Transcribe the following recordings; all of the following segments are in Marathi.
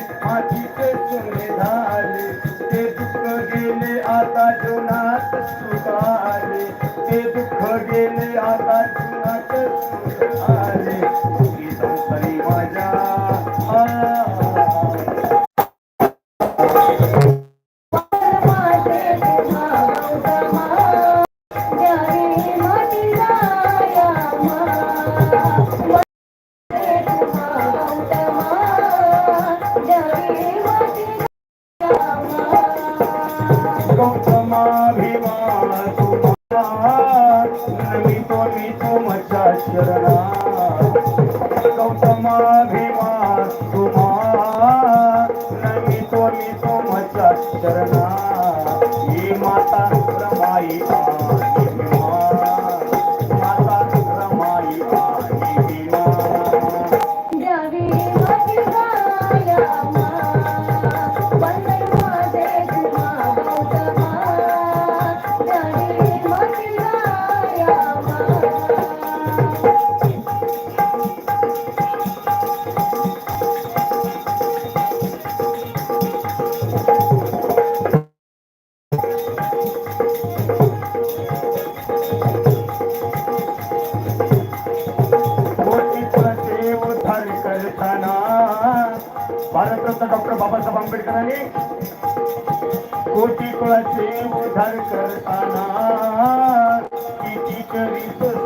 Thank. ಅಭಿಮಾನ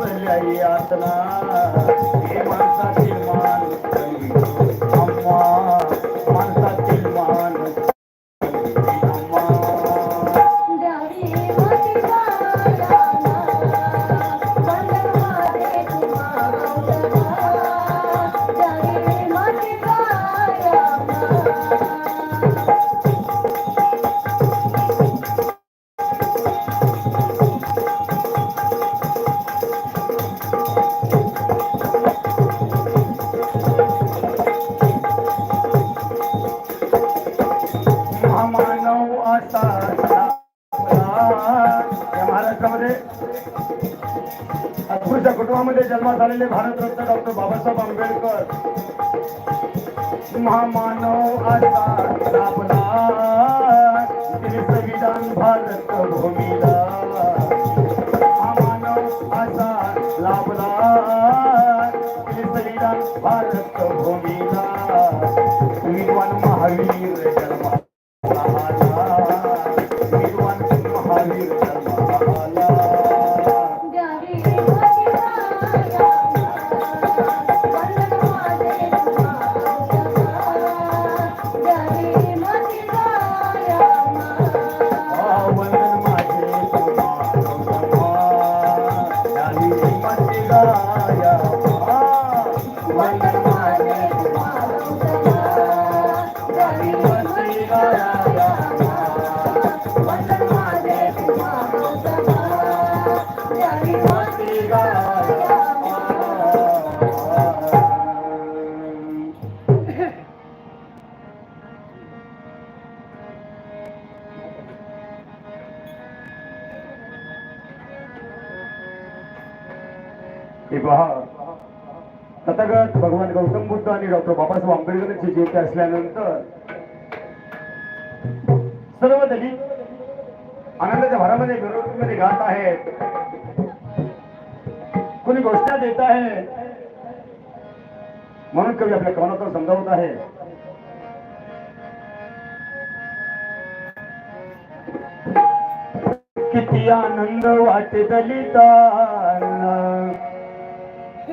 जय आतना श्रीमान लाभलेले भारतरत्न डॉक्टर बाबासाहेब आंबेडकर. महामानव अधिकार लाभला संविधान भारत भूमीला. महामानव आजार लाभला. संविधान भारत तथागत भगवान गौतम बुद्ध आणि डॉक्टर बाबासाहेब आंबेडकरांची जयंती असल्यानंतर सर्व त्यांनी आनंदाच्या भरामध्ये मिरवणुकीमध्ये गात आहेत. कोणी घोषणा देत आहे? म्हणून कवी आपल्या कवनातून समजावत आहे. किती आनंद वाटे दलिता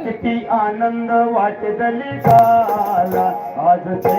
किती आनंद वाट जली गाला आज ते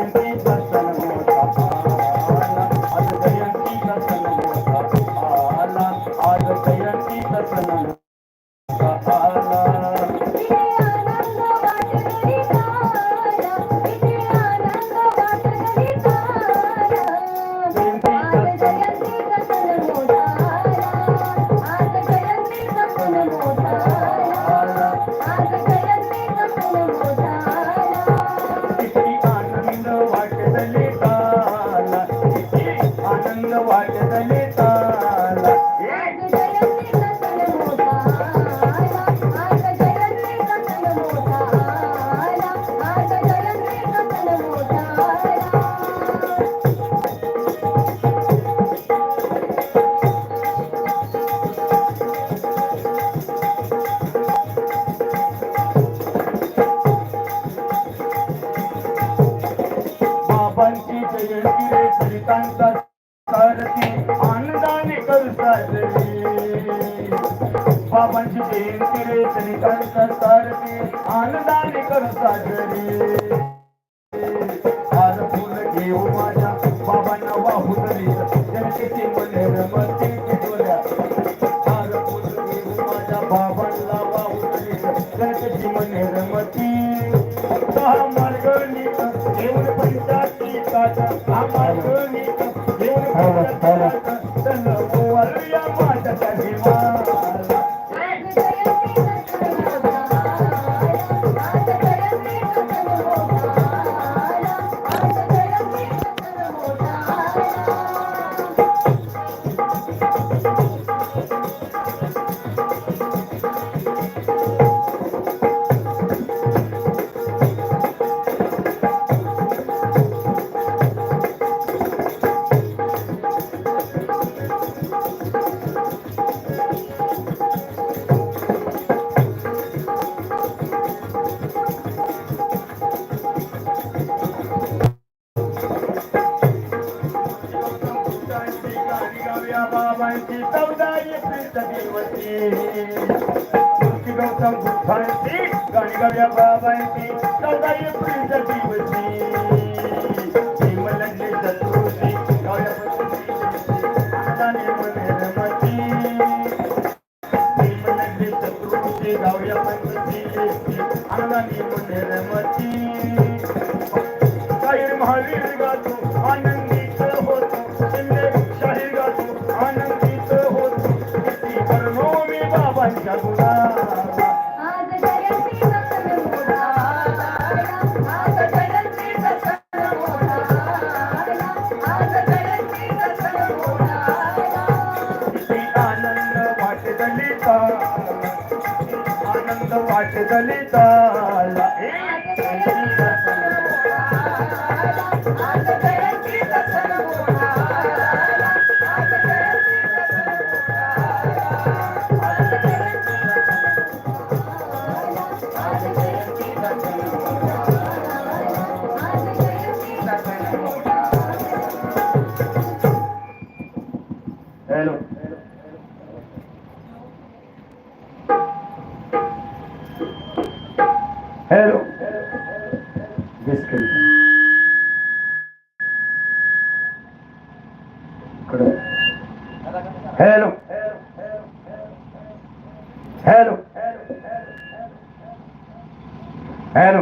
बाबांची बेन केले तरी कंठ करतार आनंदाने करता घरी. गौतम बुद्धांची गाणी गाव्या बाबांची चौदा एप्रिल दिवशी प्रेम लग्न चतुर्थी गाव्या आनंदाने मने रमती प्रेम लग्न चतुर्थी गाव्या पंचती आनंदाने मने रमती ಕಲಿತಾ hello.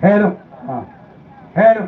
Era. Ah, era.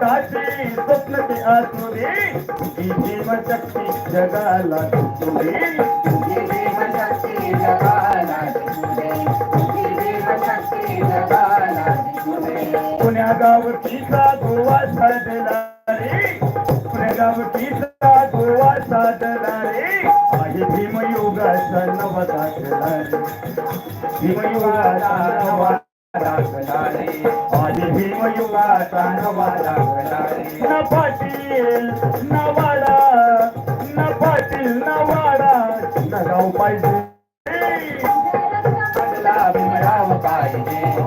ताचे स्वप्न ते आतुरे ही देवशक्ती जगाला तुझे ही देवशक्ती जगाला तुझे पुण्या गावची साधुवा साधला पुण्या गावची साधुवा साधला रे. आहे भीमयोगाचा नवदाखला भीमयोगाचा नवा दाखला रे आहे भीमयुगाचा नवा दाखला रे न पाटील न वाडा न पाटील न वाडा. न गाव पाहिजे. मधला भीमराव पाहिजे.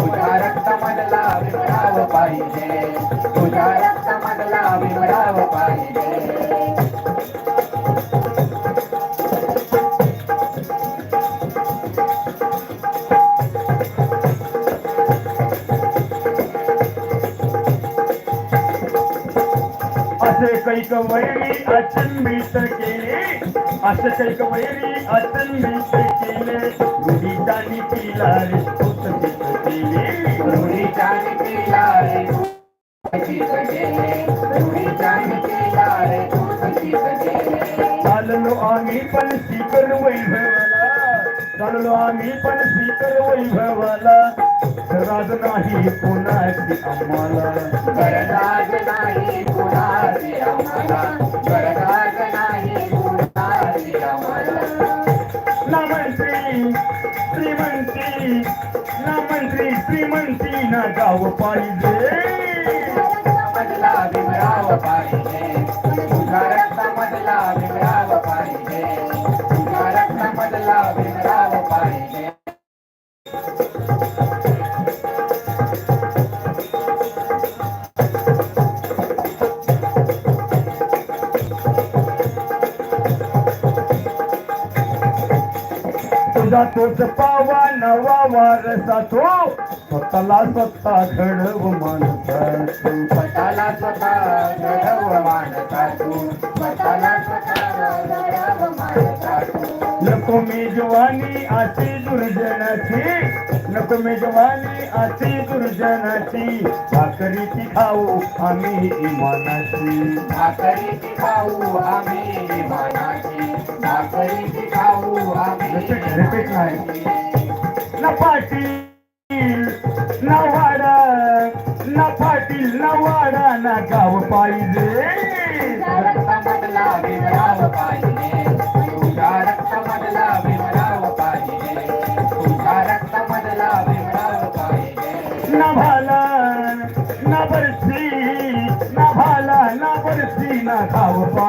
तुझ्या रक्तामधला भीमराव पाहिजे. तुझ्या रक्तामधला भीमराव पाहिजे. असे कैक वैरी अचंबित केले. असे कैक वैरी अचंबित केले. रुढीचा नीतीला रे केले. रुढीच्या नीतीला रे रे तू चाललो आम्ही पण शिकर वैभवाला. चाललो आम्ही पण शिकर वैभवाला. राज नाही कोणाची आम्हाला. गरजाज नाही कुणाची आम्हाला. गरजाज नाही कुणाची आम्हाला. ना मंत्री श्रीमंती ना मंत्री श्रीमंती ना गाव पाहिजे. मधला भीमराव पाहिजे. रक्तामधला भीमराव पाहिजे. भीमराव पाहिजे तुझा तोच पावा नवा वारसा तो स्वतःला स्वतः घडव माणसा तू. स्वतःला स्वतः घडव मानता तू स्वतःला नको मी जवानी अशी दुर्जनाची नको मी जवानी अशी दुर्जनाची. भाकरीची खाऊ आम्ही इमानाची भाकरीची खाऊ आम्ही विमानाची भाकरीची खाऊ आम्ही repeat नाही. ना पाटील ना वाडा ना पाटील ना वाडा ना गाव पाहिजे.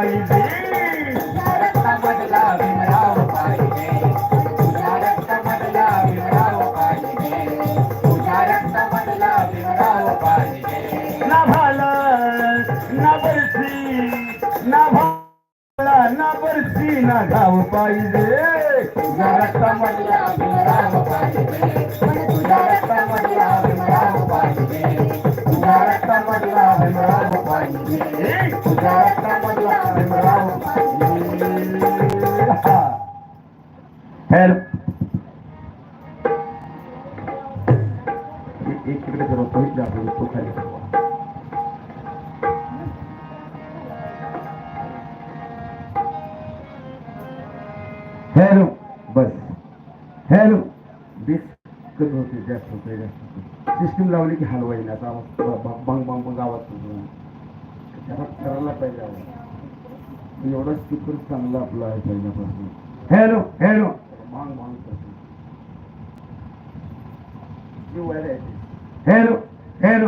पाहिजे. तुझ्या रक्तामधला भीमराव पाहिजे तुझ्या रक्तामधला भीमराव पाहिजे तुझ्या रक्तामधला भीमराव पाहिजे ना ना बरसी ना भाला ना बरसी ना गाव पाहिजे तुझ्या रक्तामधला भीमराव पाहिजे तुझ्या रक्तामधला भीमराव पाहिजे तुझ्या रक्तामधला भीमराव हेल्प एक तिकडे इकडे आपण तो खाली हॅलो बस. हॅलो. डिस्क होते जास्त होते जास्त सिस्टीम लावली की हलवाई ना पाहिजे आवाज एवढा स्पीकर चांगला आपला आहे पहिल्यापासून. Hello hello. मांग मांग hello hello.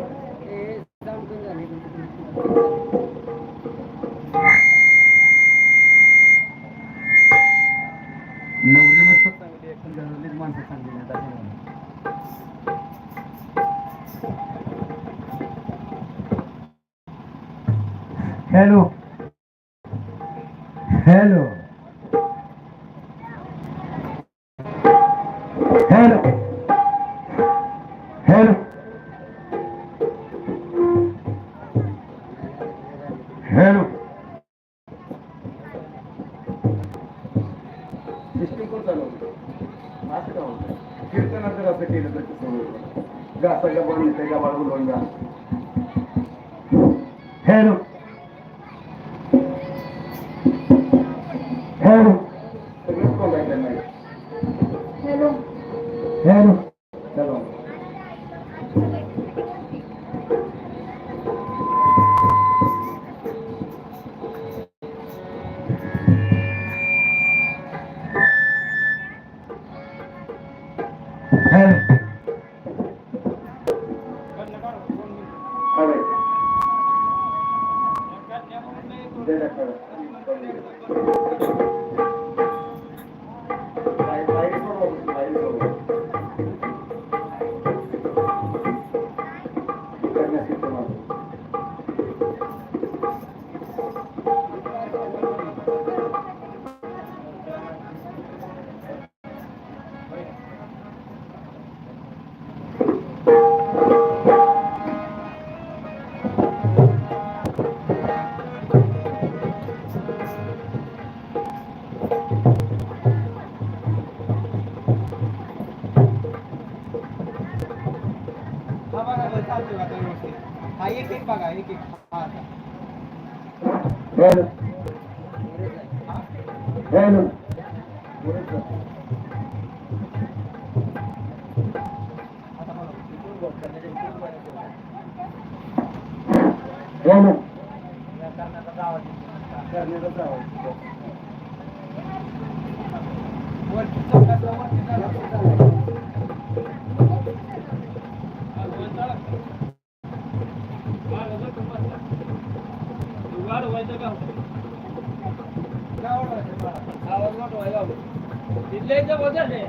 Gasta a gabarita, pega a barulho, ainda. Hero. Hero. वाढवायचं का? गावात वाढवायला तिथल्या इथं बदल आहे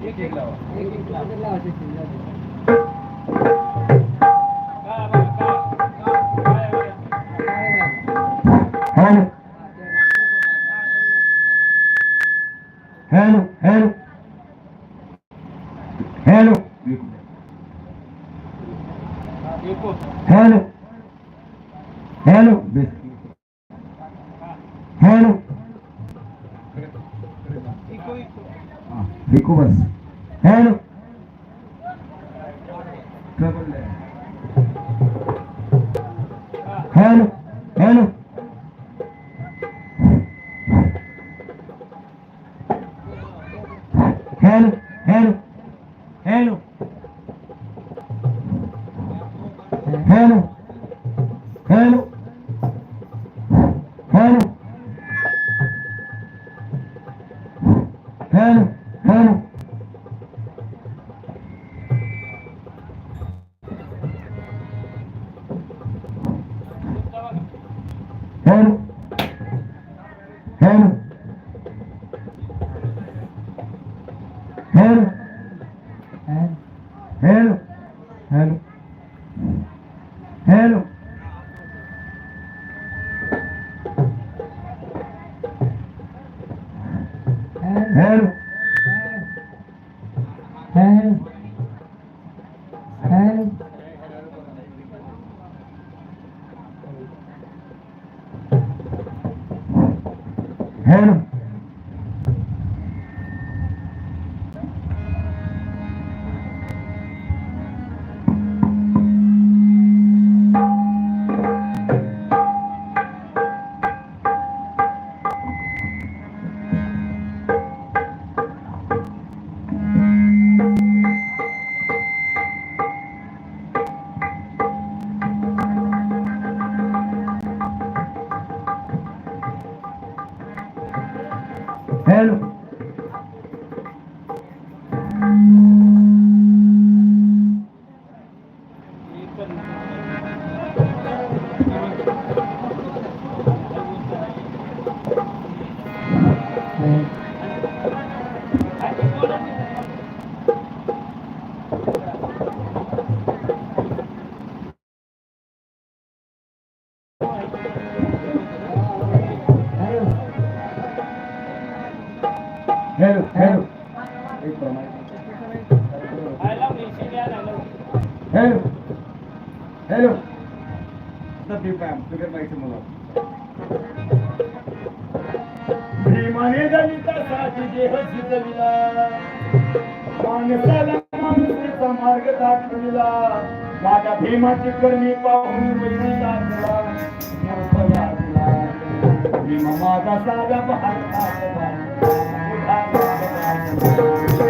એક એક લાવો એક એક લાવો કેટલા હશે حلو حلو हॅलो हॅलो हॅलो हॅलो भीमाने दलितासाठी देह शिजविला माणसाला माणुसकीचा मार्ग दाखविला. माझ्या भीमाची करणी पाहून. भीम माझा सारा भारतात Thank you.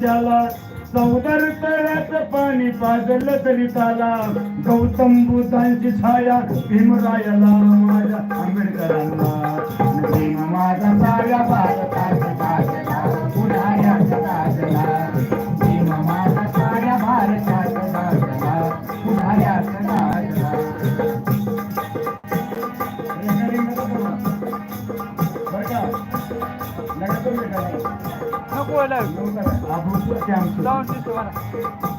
राज्याला चौदर तळ्यात पाणी पाजलं तरी त्याला गौतम बुद्धांची छाया भीमरायाला माझ्या आंबेडकरांना. माझा साऱ्या भारताचा आमचं जाऊन दे तुम्हाला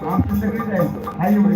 आमचं सगळीच आहे हाय एवढी